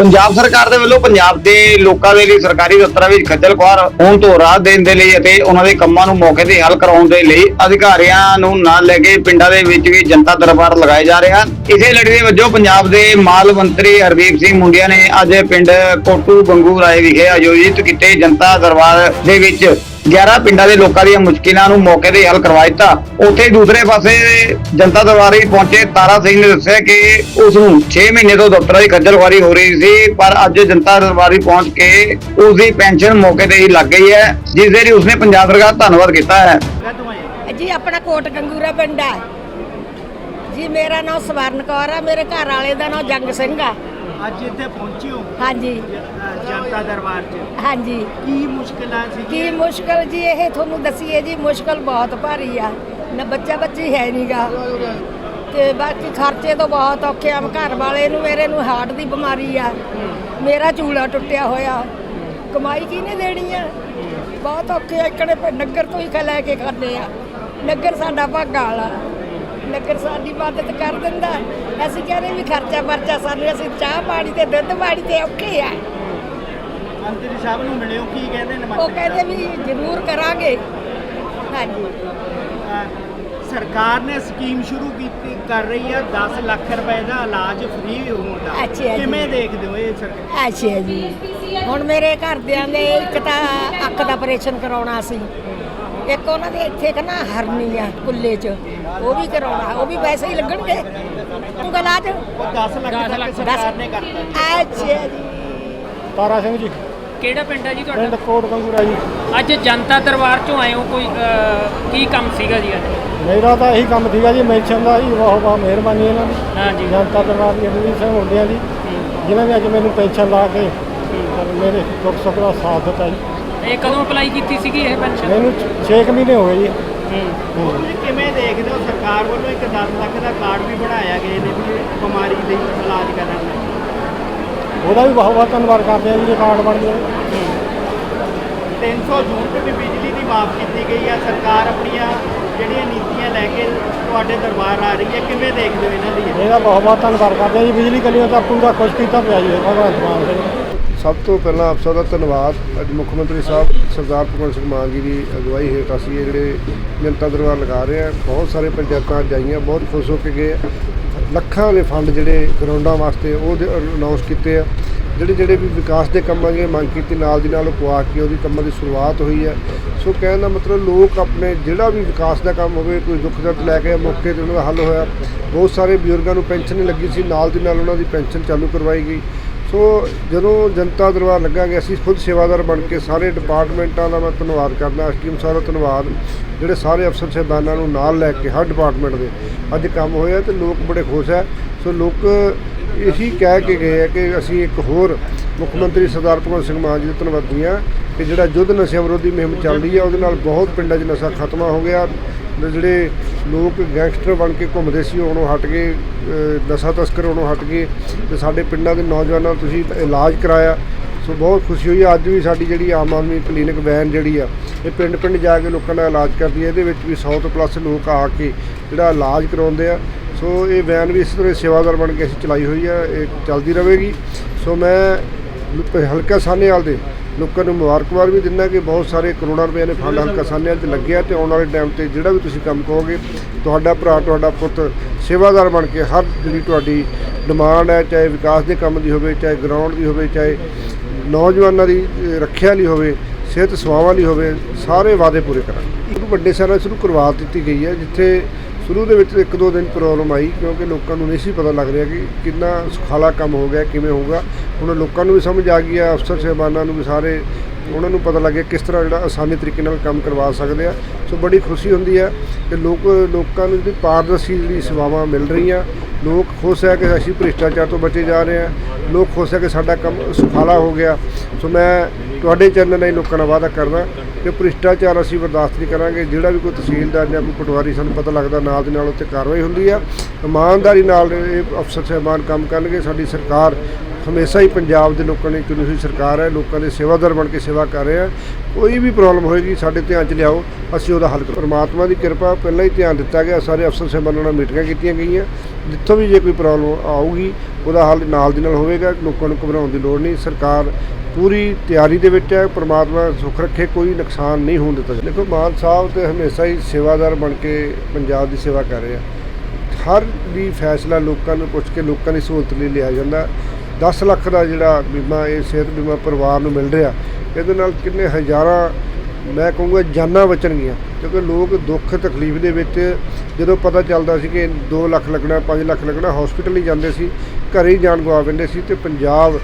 ਪੰਜਾਬ ਸਰਕਾਰ ਦੇ ਵੱਲੋਂ ਪੰਜਾਬ ਦੇ ਲੋਕਾਂ ਦੇ ਲਈ ਸਰਕਾਰੀ ਦਫ਼ਤਰਾਂ ਵਿੱਚ ਖੱਜਲ ਖੁਆਰ ਹੋਣ ਤੋਂ ਰਾਹਤ ਦੇਣ ਦੇ ਲਈ ਅਤੇ ਉਹਨਾਂ ਦੇ ਕੰਮਾਂ ਨੂੰ ਮੌਕੇ ਤੇ ਹੱਲ ਕਰਾਉਣ ਦੇ ਲਈ ਅਧਿਕਾਰੀਆਂ ਨੂੰ ਨਾਲ ਲੈ ਕੇ ਪਿੰਡਾਂ ਦੇ ਵਿੱਚ ਵੀ ਜਨਤਾ ਦਰਬਾਰ ਲਗਾਏ ਜਾ ਰਹੇ ਹਨ। ਇਸੇ ਲੜੀ ਦੇ ਵਜੋਂ ਪੰਜਾਬ ਦੇ ਮਾਲ ਮੰਤਰੀ ਹਰਦੀਪ ਸਿੰਘ ਮੁੰਡਿਆ ਨੇ ਅੱਜ ਪਿੰਡ ਕੋਟੂ ਬੰਗੂ ਰਾਏ ਵਿਖੇ ਆਯੋਜਿਤ ਕੀਤੇ ਜਨਤਾ ਦਰਬਾਰ ਦੇ ਵਿੱਚ 11 ਪਿੰਡਾਂ ਦੇ ਲੋਕਾਂ ਦੀਆਂ ਮੁਸ਼ਕਿਲਾਂ ਨੂੰ ਮੌਕੇ ਤੇ ਹੱਲ ਕਰਵਾ ਦਿੱਤਾ। ਉੱਥੇ ਦੂਸਰੇ ਪਾਸੇ ਜਨਤਾ ਦਰਬਾਰ ਪਹੁੰਚੇ ਤਾਰਾ ਸਿੰਘ ਨੇ ਦੱਸਿਆ ਕਿ ਉਸ ਨੂੰ 6 ਮਹੀਨੇ ਤੋਂ ਦਫ਼ਤਰਾਂ ਦੀ ਖੱਜਲਖੁਆਰੀ ਹੋ ਰਹੀ ਸੀ, ਪਰ ਅੱਜ ਜਨਤਾ ਦਰਬਾਰ ਪਹੁੰਚ ਕੇ ਉਸ ਦੀ ਪੈਨਸ਼ਨ ਮੌਕੇ ਤੇ ਹੀ ਲੱਗ ਗਈ ਹੈ, ਜਿਸ ਦੇ ਲਈ ਉਸਨੇ ਪੰਜਾਬ ਸਰਕਾਰ ਦਾ ਧੰਨਵਾਦ ਕੀਤਾ ਹੈ। ਜੀ, ਆਪਣਾ ਕੋਟ ਗੰਗੂਰਾ ਪਿੰਡ ਹੈ ਜੀ, ਮੇਰਾ ਨਾਮ ਸਵਰਨ ਕੌਰ ਆ, ਮੇਰੇ ਘਰ ਵਾਲੇ ਦਾ ਨਾਮ ਜੰਗ ਸਿੰਘ ਆ। ਅੱਜ ਇੱਥੇ ਪਹੁੰਚੇ ਹੋ? ਹਾਂਜੀ। ਜਨਤਾ ਦਰਬਾਰ 'ਚ। ਹਾਂਜੀ। ਕੀ ਮੁਸ਼ਕਲਾਂ ਸੀ? ਕੀ ਮੁਸ਼ਕਲ ਜੀ ਇਹ ਤੁਹਾਨੂੰ ਦਸੀਏ ਜੀ ਮੁਸ਼ਕਲ ਬਹੁਤ ਭਾਰੀ ਆ। ਨਾ ਬੱਚਾ ਬੱਚੀ ਹੈ ਨਹੀਂਗਾ ਤੇ ਬਾਕੀ ਖਰਚੇ ਤੋਂ ਬਹੁਤ ਔਖੇ ਆ। ਘਰ ਵਾਲੇ ਨੂੰ ਮੇਰੇ ਨੂੰ ਹਾਰਟ ਦੀ ਬਿਮਾਰੀ ਆ। ਮੇਰਾ ਚੂਲਾ ਟੁੱਟਿਆ ਹੋਇਆ। ਕਮਾਈ ਕਿਹਨੇ ਦੇਣੀ ਆ? ਬਹੁਤ ਔਖੇ ਆ। ਇਕੜੇ ਨਗਰ ਤੋਂ ਹੀ ਖ ਲੈ ਕੇ ਖਾਂਦੇ ਆ। ਨਗਰ ਸਾਡਾ ਭਾਗਾ ਵਾਲਾ। ਨਗਰ ਸਾਡੀ ਮਦਦ ਕਰ ਦਿੰਦਾ ਅਸੀਂ ਕਹਿੰਦੇ ਵੀ ਖਰਚਾ ਵਰਚਾ ਸਾਨੂੰ ਅਸੀਂ ਚਾਹ ਪਾਣੀ ਤੇ ਦੁੱਧ ਪਾਣੀ ਤੇ ਔਖੇ ਆ। ਮੰਤਰੀ ਸਾਹਿਬ ਨੂੰ ਮਿਲਿਓ ਕੀ ਕਹਿੰਦੇ ਨੇ ਉਹ ਕਹਿੰਦੇ ਵੀ ਜ਼ਰੂਰ ਕਰਾਂਗੇ। ਹਾਂਜੀ। ਸਰਕਾਰ ਨੇ ਸਕੀਮ ਸ਼ੁਰੂ ਕੀਤੀ ਕਰ ਰਹੀ ਹੈ 10 ਲੱਖ ਰੁਪਏ ਦਾ ਇਲਾਜ ਫ੍ਰੀ ਹੋਣ ਦਾ। ਕਿਵੇਂ ਦੇਖਦੇ ਹੋ ਇਹ ਸਰਕਾਰ? ਅੱਛਾ ਜੀ। ਹੁਣ ਮੇਰੇ ਘਰਦਿਆਂ ਦੇ ਇੱਕ ਤਾਂ ਅੱਖ ਦਾ ਆਪਰੇਸ਼ਨ ਕਰਾਉਣਾ ਸੀ। ਇੱਕ ਉਹਨਾਂ ਦੇ ਇੱਥੇ ਕਿ ਨਾ ਹਰਨੀ ਆ ਕੁੱਲੇ 'ਚ। ਉਹ ਵੀ ਕਰਾਉਣਾ ਉਹ ਵੀ ਵੈਸੇ ਹੀ ਲੱਗਣਗੇ। ਉਂਗਲਾਂ 'ਚ ਉਹ 10 ਲੱਖ ਸਰਕਾਰ ਨੇ ਕਰਤਾ ਅੱਛਾ ਜੀ। ਤਾਰਾ ਸਿੰਘ ਜੀ। ਕਿਹੜਾ ਪਿੰਡ ਹੈ ਜੀ ਤੁਹਾਡਾ? ਪਿੰਡ ਕੋਟ ਗੰਗੂਰਾ ਜੀ। ਅੱਜ ਜਨਤਾ ਦਰਬਾਰ ਚੋਂ ਆਏ ਹੋ ਕੋਈ ਕੀ ਕੰਮ ਸੀਗਾ ਜੀ ਅੱਜ? ਮੇਰਾ ਤਾਂ ਇਹੀ ਕੰਮ ਸੀਗਾ ਜੀ ਮੈਂਸ਼ਨ ਦਾ ਜੀ ਬਹੁਤ ਬਹੁਤ ਮਿਹਰਬਾਨੀ ਇਹਨਾਂ ਦੀ। ਹਾਂਜੀ ਜਨਤਾ ਦਰਬਾਰ ਦੀ ਅਮੀਰ ਸਿੰਘ ਹੁੰਦਿਆਂ ਜੀ। ਜਿਨ੍ਹਾਂ ਨੇ ਅੱਜ ਮੈਨੂੰ ਪੈਨਸ਼ਨ ਲਾ ਕੇ ਮੇਰੇ ਦੁੱਖ ਸੁੱਖ ਦਾ ਸਾਥ ਦਿੱਤਾ ਜੀ। ਇਹ ਕਦੋਂ ਅਪਲਾਈ ਕੀਤੀ ਸੀਗੀ ਇਹ ਪੈਨਸ਼ਨ? ਮੈਨੂੰ 6 ਮਹੀਨੇ ਹੋ ਗਏ ਜੀ। ਹੂੰ। ਇਹ ਕਿਵੇਂ ਦੇਖਦੇ ਹੋ ਸਰਕਾਰ ਵੱਲੋਂ ਇੱਕ 10 ਲੱਖ ਦਾ ਕਾਰਡ ਵੀ ਬਣਾਇਆ ਗਿਆ ਨੇ ਵੀ ਬਿਮਾਰੀ ਲਈ ਇਲਾਜ ਕਰਨ ਲਈ? ਉਹਦਾ ਵੀ ਬਹੁਤ ਬਹੁਤ ਧੰਨਵਾਦ ਕਰਦੇ ਆ ਜੀ ਇਹ ਕਾਰਡ ਬਣ ਗਿਆ 300 ਯੂਨਿਟ ਵੀ ਬਿਜਲੀ ਦੀ ਮਾਫ ਕੀਤੀ ਗਈ ਹੈ ਸਰਕਾਰ ਆਪਣੀਆਂ ਜਿਹੜੀਆਂ ਨੀਤੀਆਂ ਲੈ ਕੇ ਤੁਹਾਡੇ ਦਰਬਾਰ ਆ ਰਹੀ ਹੈ ਕਿਵੇਂ ਦੇਖਦੇ ਹੋ ਇਹਨਾਂ ਦੀ? ਇਹਦਾ ਬਹੁਤ ਬਹੁਤ ਧੰਨਵਾਦ ਕਰਦੇ ਆ ਜੀ ਬਿਜਲੀ ਕਲੀਆਂ ਤਾਂ ਪੂਰਾ ਖੁਸ਼ ਕੀਤਾ ਪਿਆ ਜੀ ਮਾਨ ਸਿੰਘ ਸਭ ਤੋਂ ਪਹਿਲਾਂ ਆਪ ਅਫਸਰ ਦਾ ਧੰਨਵਾਦ। ਅੱਜ ਮੁੱਖ ਮੰਤਰੀ ਸਾਹਿਬ ਸਰਦਾਰ ਭਗਵੰਤ ਸਿੰਘ ਮਾਨ ਜੀ ਦੀ ਅਗਵਾਈ ਹੇਠ ਅਸੀਂ ਇਹ ਜਿਹੜੇ ਜਨਤਾ ਦਰਬਾਰ ਲਗਾ ਰਹੇ ਹਾਂ। ਬਹੁਤ ਸਾਰੇ ਪੰਚਾਇਤਾਂ ਜਾਈਆਂ, ਬਹੁਤ ਖੁਸ਼ ਹੋ ਕੇ ਗਏ। ਲੱਖਾਂ ਦੇ ਫੰਡ ਜਿਹੜੇ ਗਰਾਊਂਡਾਂ ਵਾਸਤੇ ਉਹ ਅਨਾਉਂਸ ਕੀਤੇ ਆ। ਜਿਹੜੇ ਜਿਹੜੇ ਵੀ ਵਿਕਾਸ ਦੇ ਕੰਮਾਂ ਦੀ ਮੰਗ ਕੀਤੀ, ਨਾਲ ਦੀ ਨਾਲ ਉਹ ਪਵਾ ਕੇ ਉਹਦੀ ਕੰਮਾਂ ਦੀ ਸ਼ੁਰੂਆਤ ਹੋਈ ਹੈ। ਸੋ ਕਹਿਣ ਦਾ ਮਤਲਬ ਲੋਕ ਆਪਣੇ ਜਿਹੜਾ ਵੀ ਵਿਕਾਸ ਦਾ ਕੰਮ ਹੋਵੇ, ਕੋਈ ਦੁੱਖ ਦਰਦ ਲੈ ਕੇ ਮੌਕੇ ਤੇ ਉਹਨਾਂ ਦਾ ਹੱਲ ਹੋਇਆ। ਬਹੁਤ ਸਾਰੇ ਬਜ਼ੁਰਗਾਂ ਨੂੰ ਪੈਨਸ਼ਨ ਲੱਗੀ ਸੀ। ਨਾਲ ਦੀ ਨਾਲ ਉਹਨਾਂ ਦੀ ਪੈਨਸ਼ਨ ਚਾਲੂ ਕਰਵਾਈ ਗਈ। ਸੋ ਜਦੋਂ ਜਨਤਾ ਦਰਬਾਰ ਲੱਗਾਂਗੇ, ਅਸੀਂ ਖੁਦ ਸੇਵਾਦਾਰ ਬਣ ਕੇ ਸਾਰੇ ਡਿਪਾਰਟਮੈਂਟਾਂ ਦਾ ਮੈਂ ਧੰਨਵਾਦ ਕਰਦਾ ਐਸਟੀਐਮ ਸਾਹਿਬ ਦਾ ਧੰਨਵਾਦ, ਜਿਹੜੇ ਸਾਰੇ ਅਫਸਰ ਸਾਹਿਬਾਨਾਂ ਨੂੰ ਨਾਲ ਲੈ ਕੇ ਹਰ ਡਿਪਾਰਟਮੈਂਟ ਦੇ। ਅੱਜ ਕੰਮ ਹੋਇਆ ਤੇ ਲੋਕ ਬੜੇ ਖੁਸ਼ ਹੈ। ਸੋ ਲੋਕ ਇਹੀ ਕਹਿ ਕੇ ਗਏ ਹੈ ਕਿ ਅਸੀਂ ਇੱਕ ਹੋਰ ਮੁੱਖ ਮੰਤਰੀ ਸਰਦਾਰ ਭਗਵੰਤ ਸਿੰਘ ਮਾਨ ਜੀ ਦਾ ਧੰਨਵਾਦੀ ਹਾਂ ਕਿ ਜਿਹੜਾ ਯੁੱਧ ਨਸ਼ਿਆਂ ਵਿਰੋਧੀ ਮੁਹਿੰਮ ਚੱਲ ਰਹੀ ਹੈ, ਉਹਦੇ ਨਾਲ ਬਹੁਤ ਪਿੰਡਾਂ 'ਚ ਨਸ਼ਾ ਖਤਮ ਹੋ ਗਿਆ। ਜਿਹੜੇ ਲੋਕ ਗੈਂਗਸਟਰ ਬਣ ਕੇ ਘੁੰਮਦੇ ਸੀ ਉਹਨੋਂ ਹਟ ਗਏ ਅ, ਨਸ਼ਾ ਤਸਕਰ ਉਹਨੋਂ ਹਟ ਗਏ ਤੇ ਸਾਡੇ ਪਿੰਡਾਂ ਦੇ ਨੌਜਵਾਨਾਂ ਨੂੰ ਤੁਸੀਂ ਇਲਾਜ ਕਰਾਇਆ। ਸੋ ਬਹੁਤ ਖੁਸ਼ੀ ਹੋਈ। ਹੈ। ਅੱਜ ਵੀ ਸਾਡੀ ਜਿਹੜੀ ਆਮ ਆਦਮੀ ਕਲੀਨਿਕ ਵੈਨ ਜਿਹੜੀ ਆ ਇਹ ਪਿੰਡ ਪਿੰਡ ਜਾ ਕੇ ਲੋਕਾਂ ਦਾ ਇਲਾਜ ਕਰਦੀ ਹੈ ਇਹਦੇ ਵਿੱਚ ਵੀ 100 ਤੋਂ ਪਲੱਸ ਲੋਕ ਆ ਕੇ ਜਿਹੜਾ ਇਲਾਜ ਕਰਾਉਂਦੇ ਆ। ਸੋ ਇਹ ਵੈਨ ਵੀ ਇਸ ਤਰ੍ਹਾਂ ਸੇਵਾਦਾਰ ਬਣ ਕੇ ਅਸੀਂ ਚਲਾਈ ਹੋਈ ਆ। ਇਹ ਚੱਲਦੀ ਰਹੇਗੀ। ਸੋ ਮੈਂ ਹਲਕਾ ਸਾਨੇਵਾਲ ਦੇ ਲੋਕਾਂ ਨੂੰ ਮੁਬਾਰਕਬਾਦ ਵੀ ਦਿੰਦਾ ਕਿ ਬਹੁਤ ਸਾਰੇ ਕਰੋੜਾਂ ਰੁਪਏ ਨੇ ਫੰਡ ਹਲਕਾ ਸਾਹਨੇਵਾਲ 'ਚ ਲੱਗਿਆ ਤੇ ਆਉਣ ਵਾਲੇ ਟਾਈਮ ਤੇ ਜਿਹੜਾ ਵੀ ਤੁਸੀਂ ਕੰਮ ਕਹੋਗੇ, ਤੁਹਾਡਾ ਭਰਾ, ਤੁਹਾਡਾ ਪੁੱਤ ਸੇਵਾਦਾਰ ਬਣ ਕੇ ਹਰ ਜਿਹੜੀ ਤੁਹਾਡੀ ਡਿਮਾਂਡ ਹੈ, ਚਾਹੇ ਵਿਕਾਸ ਦੇ ਕੰਮ ਦੀ ਹੋਵੇ, ਚਾਹੇ ਗਰਾਊਂਡ ਦੀ ਹੋਵੇ, ਚਾਹੇ ਨੌਜਵਾਨਾਂ ਦੀ ਰੱਖਿਆ ਲਈ ਹੋਵੇ, ਸਿਹਤ ਸੇਵਾਵਾਂ ਲਈ ਹੋਵੇ, ਸਾਰੇ ਵਾਅਦੇ ਪੂਰੇ ਕਰਾਂਗੇ। ਇੱਕ ਵੱਡੇ ਸ਼ਹਿਰਾਂ 'ਚ ਸ਼ੁਰੂ ਕਰਵਾ ਦਿੱਤੀ ਗਈ ਹੈ, ਜਿੱਥੇ ਸ਼ੁਰੂ ਦੇ ਵਿੱਚ ਇੱਕ ਦੋ ਦਿਨ ਪ੍ਰੋਬਲਮ ਆਈ ਕਿਉਂਕਿ ਲੋਕਾਂ ਨੂੰ ਨਹੀਂ ਸੀ ਪਤਾ ਲੱਗ ਰਿਹਾ ਕਿ ਕਿੰਨਾ ਸੁਖਾਲਾ ਕੰਮ ਹੋ ਗਿਆ, ਕਿਵੇਂ ਹੋਊਗਾ ਹੁਣ ਲੋਕਾਂ ਨੂੰ ਵੀ ਸਮਝ ਆ ਗਈ ਆ, ਅਫਸਰ ਸਾਹਿਬਾਨਾਂ ਨੂੰ ਵੀ ਸਾਰੇ ਉਹਨਾਂ ਨੂੰ ਪਤਾ ਲੱਗਿਆ ਕਿਸ ਤਰ੍ਹਾਂ ਜਿਹੜਾ ਆਸਾਨੀ ਤਰੀਕੇ ਨਾਲ ਕੰਮ ਕਰਵਾ ਸਕਦੇ ਆ। ਸੋ ਬੜੀ ਖੁਸ਼ੀ ਹੁੰਦੀ ਹੈ ਕਿ ਲੋਕ, ਲੋਕਾਂ ਨੂੰ ਜਿਹੜੀ ਪਾਰਦਰਸ਼ੀ ਜਿਹੜੀ ਸੇਵਾਵਾਂ ਮਿਲ ਰਹੀਆਂ। ਲੋਕ ਖੁਸ਼ ਹੈ ਕਿ ਅਸੀਂ ਭ੍ਰਿਸ਼ਟਾਚਾਰ ਤੋਂ ਬਚੇ ਜਾ ਰਹੇ ਹਾਂ। ਲੋਕ ਖੁਸ਼ ਹੈ ਕਿ ਸਾਡਾ ਕੰਮ ਸੁਖਾਲਾ ਹੋ ਗਿਆ। ਸੋ ਮੈਂ ਤੁਹਾਡੇ ਚੈਨਲ ਨਾਲ ਲੋਕਾਂ ਨਾਲ ਵਾਅਦਾ ਕਰਦਾ ਕਿ ਭ੍ਰਿਸ਼ਟਾਚਾਰ ਅਸੀਂ ਬਰਦਾਸ਼ਤ ਨਹੀਂ ਕਰਾਂਗੇ। ਜਿਹੜਾ ਵੀ ਕੋਈ ਤਹਿਸੀਲਦਾਰ ਜਾਂ ਕੋਈ ਪਟਵਾਰੀ ਸਾਨੂੰ ਪਤਾ ਲੱਗਦਾ ਨਾਲ ਦੇ ਨਾਲ ਉੱਤੇ ਕਾਰਵਾਈ ਹੁੰਦੀ ਆ। ਇਮਾਨਦਾਰੀ ਨਾਲ ਇਹ ਅਫਸਰ ਸਾਹਿਬਾਨ ਕੰਮ ਕਰਨਗੇ। ਸਾਡੀ ਸਰਕਾਰ ਹਮੇਸ਼ਾ ਹੀ ਪੰਜਾਬ ਦੇ ਲੋਕਾਂ ਨੇ ਚੁਣੀ ਹੋਈ ਸਰਕਾਰ ਹੈ, ਲੋਕਾਂ ਦੇ ਸੇਵਾਦਾਰ ਬਣ ਕੇ ਸੇਵਾ ਕਰ ਰਹੇ ਆ। ਕੋਈ ਵੀ ਪ੍ਰੋਬਲਮ ਹੋਏਗੀ, ਸਾਡੇ ਧਿਆਨ 'ਚ ਲਿਆਓ, ਅਸੀਂ ਉਹਦਾ ਹੱਲ ਕਰਾਂਗੇ। ਪਰਮਾਤਮਾ ਦੀ ਕਿਰਪਾ, ਪਹਿਲਾਂ ਹੀ ਧਿਆਨ ਦਿੱਤਾ ਗਿਆ, ਸਾਰੇ ਅਫਸਰ ਸਾਹਿਬਾਨਾਂ ਨਾਲ ਮੀਟਿੰਗਾਂ ਕੀਤੀਆਂ ਗਈਆਂ। ਜਿੱਥੋਂ ਵੀ ਜੇ ਕੋਈ ਪ੍ਰੋਬਲਮ ਆਊਗੀ, ਉਹਦਾ ਹੱਲ ਨਾਲ ਦੀ ਨਾਲ ਹੋਵੇਗਾ, ਲੋਕਾਂ ਨੂੰ ਘਬਰਾਉਣ ਦੀ ਲੋੜ ਨਹੀਂ। ਸਰਕਾਰ ਪੂਰੀ ਤਿਆਰੀ ਦੇ ਵਿੱਚ ਹੈ, ਪ੍ਰਮਾਤਮਾ ਸੁੱਖ ਰੱਖੇ, ਕੋਈ ਨੁਕਸਾਨ ਨਹੀਂ ਹੋਣ ਦਿੱਤਾ ਦੇਖੋ, ਮਾਨ ਸਾਹਿਬ ਤੇ ਹਮੇਸ਼ਾ ਹੀ ਸੇਵਾਦਾਰ ਬਣ ਕੇ ਪੰਜਾਬ ਦੀ ਸੇਵਾ ਕਰ ਰਹੇ ਆ। ਹਰ ਵੀ ਫੈਸਲਾ ਲੋਕਾਂ ਨੂੰ ਪੁੱਛ ਕੇ ਲੋਕਾਂ ਦੀ ਸਹੂਲਤ ਲਈ ਲਿਆ ਜਾਂਦਾ। 10 ਲੱਖ ਦਾ ਜਿਹੜਾ ਬੀਮਾ, ਇਹ ਸਿਹਤ ਬੀਮਾ ਪਰਿਵਾਰ ਨੂੰ ਮਿਲ ਰਿਹਾ, ਇਹਦੇ ਨਾਲ ਕਿੰਨੇ ਹਜ਼ਾਰਾਂ, ਮੈਂ ਕਹੂੰਗਾ ਜਾਨਾਂ ਬਚਣਗੀਆਂ, ਕਿਉਂਕਿ ਲੋਕ ਦੁੱਖ ਤਕਲੀਫ ਦੇ ਵਿੱਚ, ਜਦੋਂ ਪਤਾ ਚੱਲਦਾ ਸੀ ਕਿ 2 ਲੱਖ ਲੱਗਣਾ 5 ਲੱਖ ਲੱਗਣਾ ਹਸਪੀਟਲ ਹੀ ਜਾਂਦੇ ਸੀ, ਘਰੇ ਹੀ ਜਾਨ ਗਵਾ ਬੈਂਦੇ ਸੀ ਤੇ ਪੰਜਾਬ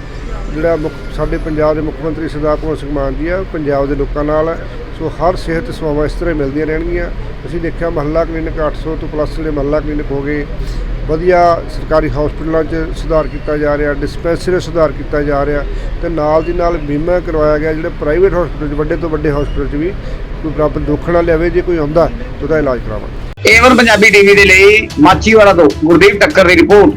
ਜਿਹੜਾ ਮੁੱਖ, ਸਾਡੇ ਪੰਜਾਬ ਦੇ ਮੁੱਖ ਮੰਤਰੀ ਸਰਦਾਰ ਭਗਵੰਤ ਸਿੰਘ ਮਾਨ ਜੀ ਆ, ਪੰਜਾਬ ਦੇ ਲੋਕਾਂ ਨਾਲ ਸੋ ਹਰ ਸਿਹਤ ਸੇਵਾਵਾਂ ਇਸ ਤਰ੍ਹਾਂ ਮਿਲਦੀਆਂ ਰਹਿਣਗੀਆਂ। ਅਸੀਂ ਦੇਖਿਆ ਮਹੱਲਾ ਕਲੀਨਿਕ 800 ਤੋਂ ਪਲੱਸ ਜਿਹੜੇ ਮਹੱਲਾ ਕਲੀਨਿਕ ਹੋ ਗਏ। ਵਧੀਆ ਸਰਕਾਰੀ ਹਸਪੀਟਲਾਂ 'ਚ ਸੁਧਾਰ ਕੀਤਾ ਜਾ ਰਿਹਾ, ਡਿਸਪੈਂਸਰੀ ਸੁਧਾਰ ਕੀਤਾ ਜਾ ਰਿਹਾ ਤੇ ਨਾਲ ਦੀ ਨਾਲ ਬੀਮਾ ਕਰਵਾਇਆ ਗਿਆ, ਜਿਹੜੇ ਪ੍ਰਾਈਵੇਟ ਹਸਪੀਟਲ 'ਚ, ਵੱਡੇ ਤੋਂ ਵੱਡੇ ਹਸਪੀਟਲ 'ਚ ਵੀ ਕੋਈ ਬਰਾਬਰ ਦੁੱਖ ਨਾ ਲਿਆਵੇ, ਜੇ ਕੋਈ ਆਉਂਦਾ ਤਾਂ ਉਹਦਾ ਇਲਾਜ ਕਰਾਵਾਂਗੇ। ਏਵਨ ਪੰਜਾਬੀ ਟੀਵੀ ਦੇ ਲਈ ਮਾਚੀਵਾੜਾ ਤੋਂ ਗੁਰਦੀਪ ਟੱਕਰ ਦੀ ਰਿਪੋਰਟ।